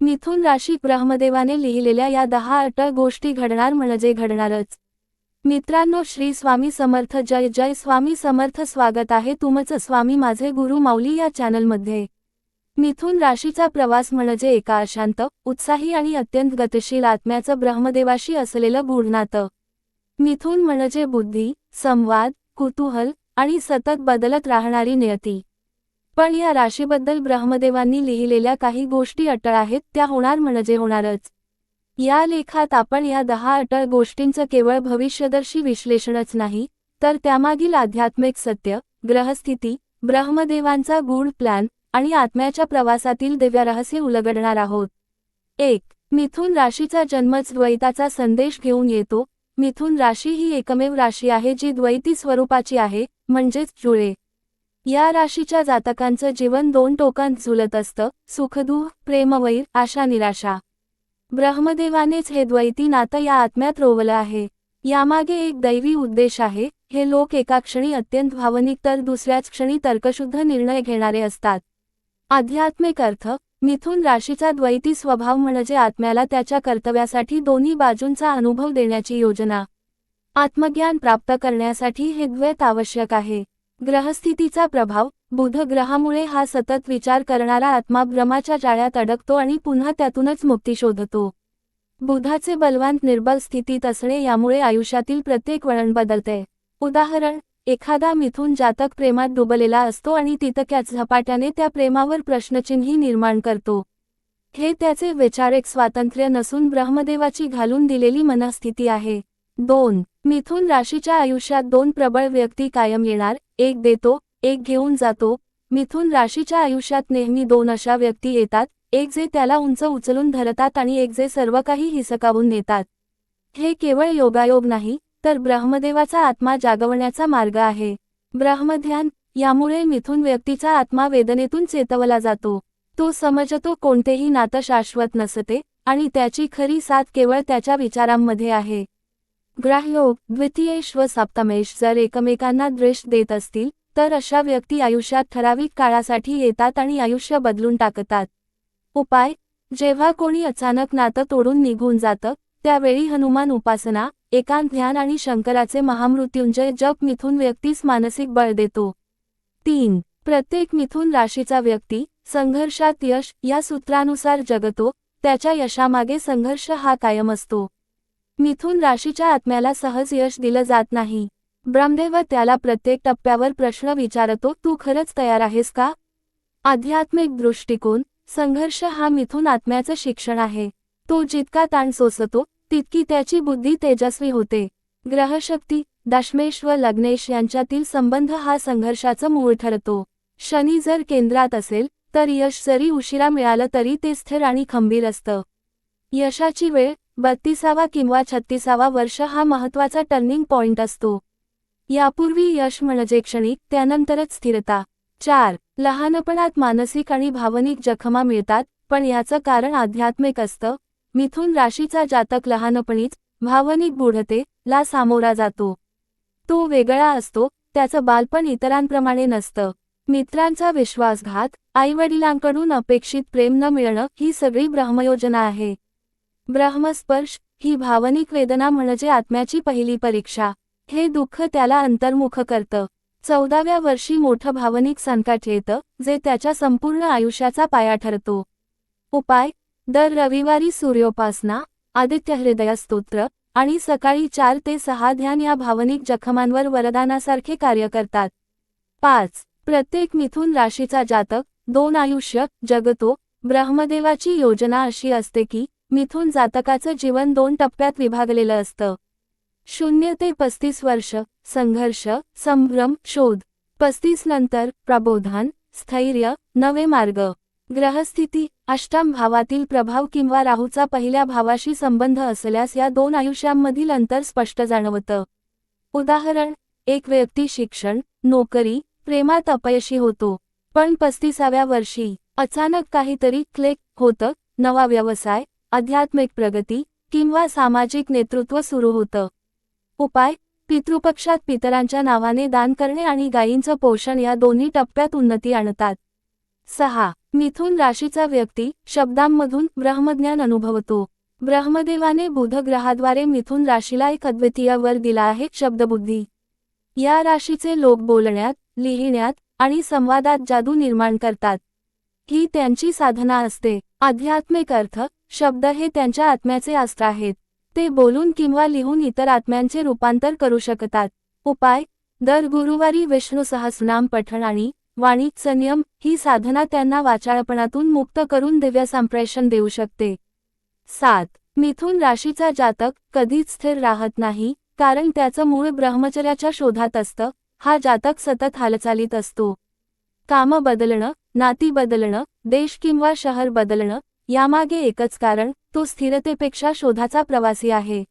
मिथुन राशी ब्रह्मदेवाने लिहिलेल्या या दहा अटळ गोष्टी घडणार म्हणजे घडणारच. मित्रांनो श्री स्वामी समर्थ जय जय स्वामी समर्थ स्वागत आहे तुमचं स्वामी माझे गुरु माऊली या चॅनलमध्ये. मिथुन राशीचा प्रवास म्हणजे एका अशांत उत्साही आणि अत्यंत गतिशील आत्म्याचं ब्रह्मदेवाशी असलेलं गूढ नातं मिथुन म्हणजे बुद्धी संवाद कुतूहल आणि सतत बदलत राहणारी नियती. पण या राशीबद्दल ब्रह्मदेवांनी लिहिलेल्या काही गोष्टी अटळ आहेत त्या होणार म्हणजे होणारच. या लेखात आपण या दहा अटळ गोष्टींचं केवळ भविष्यदर्शी विश्लेषणच नाही तर त्यामागील आध्यात्मिक सत्य ग्रहस्थिती ब्रह्मदेवांचा गूढ प्लॅन आणि आत्म्याच्या प्रवासातील दिव्य रहस्य उलगडणार आहोत. एक मिथुन राशीचा जन्मच द्वैताचा संदेश घेऊन येतो. मिथुन राशी ही एकमेव राशी आहे जी द्वैती स्वरूपाची आहे म्हणजेच जुळे. या राशीच्या जातकांचं जीवन दोन टोकांत झुलत असतं सुखदुःख प्रेमवैर आशा निराशा. ब्रह्मदेवानेच हे द्वैती नातं या आत्म्यात रोवलं आहे. यामागे एक दैवी उद्देश आहे हे लोक एका क्षणी अत्यंत भावनिक तर दुसऱ्याच क्षणी तर्कशुद्ध निर्णय घेणारे असतात. आध्यात्मिक अर्थ मिथुन राशीचा द्वैती स्वभाव म्हणजे आत्म्याला त्याच्या कर्तव्यासाठी दोन्ही बाजूंचा अनुभव देण्याची योजना. आत्मज्ञान प्राप्त करण्यासाठी हे द्वैत आवश्यक आहे. ग्रहस्थितीचा प्रभाव बुध ग्रहामुळे हा सतत विचार करणारा आत्मा भ्रमाच्या जाळ्यात अडकतो आणि पुन्हा त्यातूनच मुक्ती शोधतो. बुधाचे बलवान निर्बल स्थितीत असणे यामुळे आयुष्यातील प्रत्येक वळण बदलते. उदाहरण एखादा मिथून जातक प्रेमात डुबलेला असतो आणि तितक्याच झपाट्याने त्या प्रेमावर प्रश्नचिन्ही निर्माण करतो. हे त्याचे वैचारिक स्वातंत्र्य नसून ब्रह्मदेवाची घालून दिलेली मनस्थिती आहे. दोन मिथुन राशीच्या आयुष्यात दोन प्रबळ व्यक्ती कायम येणार एक देतो एक घेऊन जातो. मिथुन राशीच्या आयुष्यात नेहमी दोन अशा व्यक्ती येतात एक जे त्याला उंच उचलून धरतात आणि एक जे सर्व काही हिसकावून नेतात. हे केवळ योगायोग नाही तर ब्रह्मदेवाचा आत्मा जागवण्याचा मार्ग आहे. ब्रह्मध्यान यामुळे मिथुन व्यक्तीचा आत्मा वेदनेतून चेतवला जातो. तो समजतो कोणतेही नातं शाश्वत नसते आणि त्याची खरी साथ केवळ त्याच्या विचारांमध्ये आहे. ग्राह्योग हो, द्वितीयेश व सप्तमेश जर एकमेकांना द्वेष देत असतील तर अशा व्यक्ती आयुष्यात ठराविक काळासाठी येतात आणि आयुष्य बदलून टाकतात. उपाय जेव्हा कोणी अचानक नातं तोडून निघून जातं त्यावेळी हनुमान उपासना एकांत ध्यान आणि शंकराचे महामृत्युंजय जप मिथून व्यक्तीस मानसिक बळ देतो. तीन प्रत्येक मिथून राशीचा व्यक्ती संघर्षात यश या सूत्रानुसार जगतो त्याच्या यशामागे संघर्ष हा कायम असतो. मिथून राशीच्या आत्म्याला सहज यश दिलं जात नाही. ब्रह्मदेव त्याला प्रत्येक टप्प्यावर प्रश्न विचारतो तू खरंच तयार आहेस का? आध्यात्मिक दृष्टिकोन संघर्ष हा मिथून आत्म्याचं शिक्षण आहे. तो जितका ताण सोसतो तितकी त्याची बुद्धी तेजस्वी होते. ग्रहशक्ती दशमेश व लग्नेश यांच्यातील संबंध हा संघर्षाचं मूळ ठरतो. शनी जर केंद्रात असेल तर यश जरी उशिरा मिळालं तरी ते स्थिर आणि खंबीर असतं. यशाची वेळ बत्तीसावा किंवा छत्तीसावा वर्ष हा महत्त्वाचा टर्निंग पॉइंट असतो. यापूर्वी यश म्हणजे क्षणिक त्यानंतरच स्थिरता. चार लहानपणात मानसिक आणि भावनिक जखमा मिळतात पण याचं कारण आध्यात्मिक असतं. मिथून राशीचा जातक लहानपणीच भावनिक बुढते ला सामोरा जातो. तो वेगळा असतो त्याचं बालपण इतरांप्रमाणे नसतं. मित्रांचा विश्वासघात आईवडिलांकडून अपेक्षित प्रेम न मिळणं ही सगळी ब्रह्मयोजना आहे. ब्रह्मस्पर्श ही भावनिक वेदना म्हणजे आत्म्याची पहिली परीक्षा. हे दुःख त्याला अंतर्मुख करतं. चौदाव्या वर्षी मोठं भावनिक संकट येतं जे त्याच्या संपूर्ण आयुष्याचा पाया ठरतो. उपाय दर रविवारी सूर्योपासना आदित्य हृदय स्तोत्र आणि सकाळी चार ते सहा ध्यान या भावनिक जखमांवर वरदानासारखे कार्य करतात. पाच प्रत्येक मिथून राशीचा जातक दोन आयुष्य जगतो ब्रह्मदेवाची योजना अशी असते की मिथून जातकाचं जीवन दोन टप्प्यात विभागलेलं असतं. शून्य ते पस्तीस वर्ष संघर्ष संभ्रम शोध. पस्तीस नंतर प्रबोधन स्थैर्य नवे मार्ग. ग्रहस्थिती अष्टम भावातील प्रभाव किंवा राहूचा पहिल्या भावाशी संबंध असल्यास या दोन आयुष्यांमधील अंतर स्पष्ट जाणवतं. उदाहरण एक व्यक्ती शिक्षण नोकरी प्रेमात अपयशी होतो. पण पस्तीसाव्या वर्षी अचानक काहीतरी क्लिक होतं नवा व्यवसाय आध्यात्मिक प्रगती किंवा सामाजिक नेतृत्व सुरू होतं. उपाय पितृपक्षात पितरांच्या नावाने दान करणे आणि गायींचं पोषण या दोन्ही टप्प्यात उन्नती आणतात. सहा मिथुन राशीचा व्यक्ती शब्दांमधून ब्रह्मज्ञान अनुभवतो. ब्रह्मदेवाने बुध ग्रहाद्वारे मिथुन राशीला एक अद्वितीय वर दिला आहे शब्दबुद्धी. या राशीचे लोक बोलण्यात लिहिण्यात आणि संवादात जादू निर्माण करतात. ही त्यांची साधना असते. आध्यात्मिक अर्थ शब्द हे त्यांच्या आत्म्याचे अस्त्र आहेत. ते बोलून किंवा लिहून इतर आत्म्यांचे रूपांतर करू शकतात. उपाय दर गुरुवारी विष्णू सहस्रनाम पठण आणि वाणी संयम ही साधना त्यांना वाचाळपणातून मुक्त करून दिव्य संप्रेषण देऊ शकते. सात मिथुन राशीचा जातक कधीच स्थिर राहत नाही कारण त्याचं मूळ ब्रह्मचर्याच्या शोधात असतं. हा जातक सतत हालचालीत असतो. काम बदलणं नाती बदलणं देश किंवा शहर बदलणं यामागे एकच कारण तो स्थिरतेपेक्षा शोधाचा प्रवासी आहे.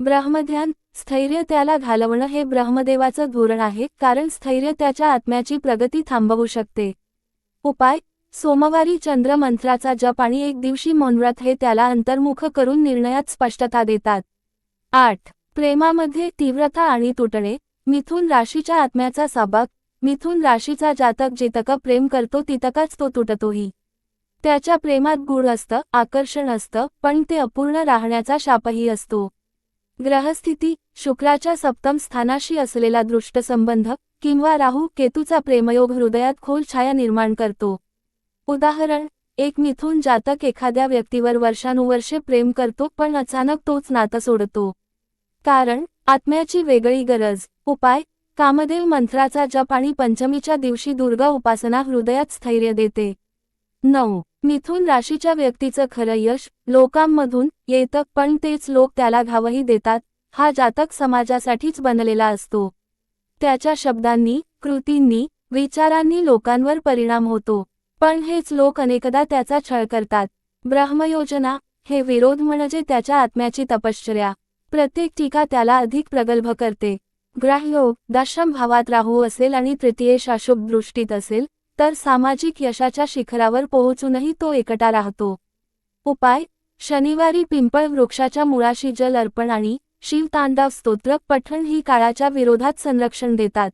ब्रह्मध्यान स्थैर्य त्याला घालवणं हे ब्रह्मदेवाचं धोरण आहे कारण स्थैर्य त्याच्या आत्म्याची प्रगती थांबवू शकते. उपाय सोमवारी चंद्र मंत्राचा जप आणि एक दिवशी मौनव्रत हे त्याला अंतर्मुख करून निर्णयात स्पष्टता देतात. आठ प्रेमामध्ये तीव्रता आणि तुटणे मिथुन राशीच्या आत्म्याचा सबक मिथुन राशीचा जातक जितकं प्रेम करतो तितकाच तो तुटतोही. त्याच्या प्रेमात गुढ असतं आकर्षण असतं पण ते अपूर्ण राहण्याचा शापही असतो. ग्रहस्थिती शुक्राच्या सप्तम स्थानाशी असलेला दृष्टसंबंध किंवा राहू केतूचा प्रेमयोग हृदयात खोल छाया निर्माण करतो. उदाहरण एक मिथून जातक एखाद्या व्यक्तीवर वर्षानुवर्षे प्रेम करतो पण अचानक तोच नातं सोडतो. कारण आत्म्याची वेगळी गरज उपाय कामदेव मंत्राचा जप आणि पंचमीच्या दिवशी दुर्गा उपासना हृदयात स्थैर्य देते. नऊ. मिथुन राशीच्या व्यक्तीचं खरं यश लोकांमधून येतं पण तेच लोक त्याला घावही देतात हा जातक समाजासाठीच बनलेला असतो. त्याच्या शब्दांनी कृतींनी विचारांनी लोकांवर परिणाम होतो. पण हेच लोक अनेकदा त्याचा छळ करतात. ब्रह्मयोजना हे विरोध म्हणजे त्याच्या आत्म्याची तपश्चर्या. प्रत्येक टीका त्याला अधिक प्रगल्भ करते. ग्राह्योग दशम भावात राहू असेल आणि तृतीय शाशुभ दृष्टीत असेल तर सामाजिक यशाच्या शिखरावर पोहोचूनही तो एकटा राहतो. उपाय शनिवारी पिंपळ वृक्षाच्या मुळाशी जल अर्पण आणि शिवतांडव स्तोत्र पठण ही काळाच्या विरोधात संरक्षण देतात.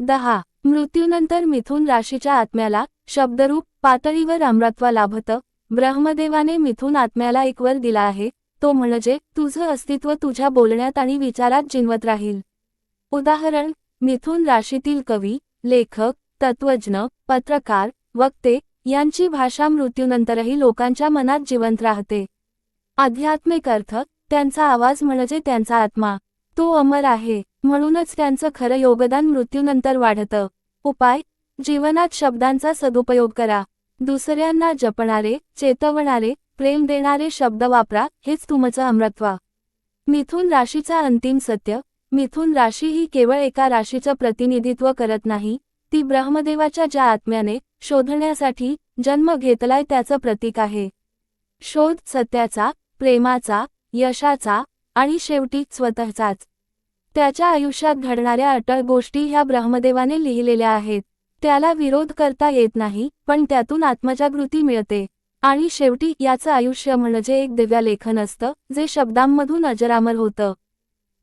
दहा मृत्यूनंतर मिथुन राशीच्या आत्म्याला शब्दरूप पातळीवर अमरत्व लाभतं. ब्रह्मदेवाने मिथुन आत्म्याला एक वर दिला आहे. तो म्हणजे तुझं अस्तित्व तुझ्या बोलण्यात आणि विचारात जिनवत राहील. उदाहरण मिथुन राशीतील कवी लेखक तत्वज्ञ पत्रकार वक्ते यांची भाषा मृत्यूनंतरही लोकांच्या मनात जिवंत राहते. आध्यात्मिक अर्थ त्यांचा आवाज म्हणजे त्यांचा आत्मा. तो अमर आहे म्हणूनच त्यांचं खरं योगदान मृत्यूनंतर वाढतं. उपाय जीवनात शब्दांचा सदुपयोग करा. दुसऱ्यांना जपणारे चेतवणारे प्रेम देणारे शब्द वापरा हेच तुमचं अमृत्वा मिथुन राशीचा अंतिम सत्य मिथुन राशी ही केवळ एका राशीचं प्रतिनिधित्व करत नाही ती ब्रह्मदेवाच्या ज्या आत्म्याने शोधण्यासाठी जन्म घेतलाय त्याचं प्रतीक आहे. शोध सत्याचा प्रेमाचा यशाचा आणि शेवटी स्वतःचाच. त्याच्या आयुष्यात घडणाऱ्या अटळ गोष्टी ह्या ब्रह्मदेवाने लिहिलेल्या आहेत. त्याला विरोध करता येत नाही पण त्यातून आत्मजागृती मिळते. आणि शेवटी याचं आयुष्य म्हणजे एक दिव्या लेखन असतं जे शब्दांमधून अजरामर होतं.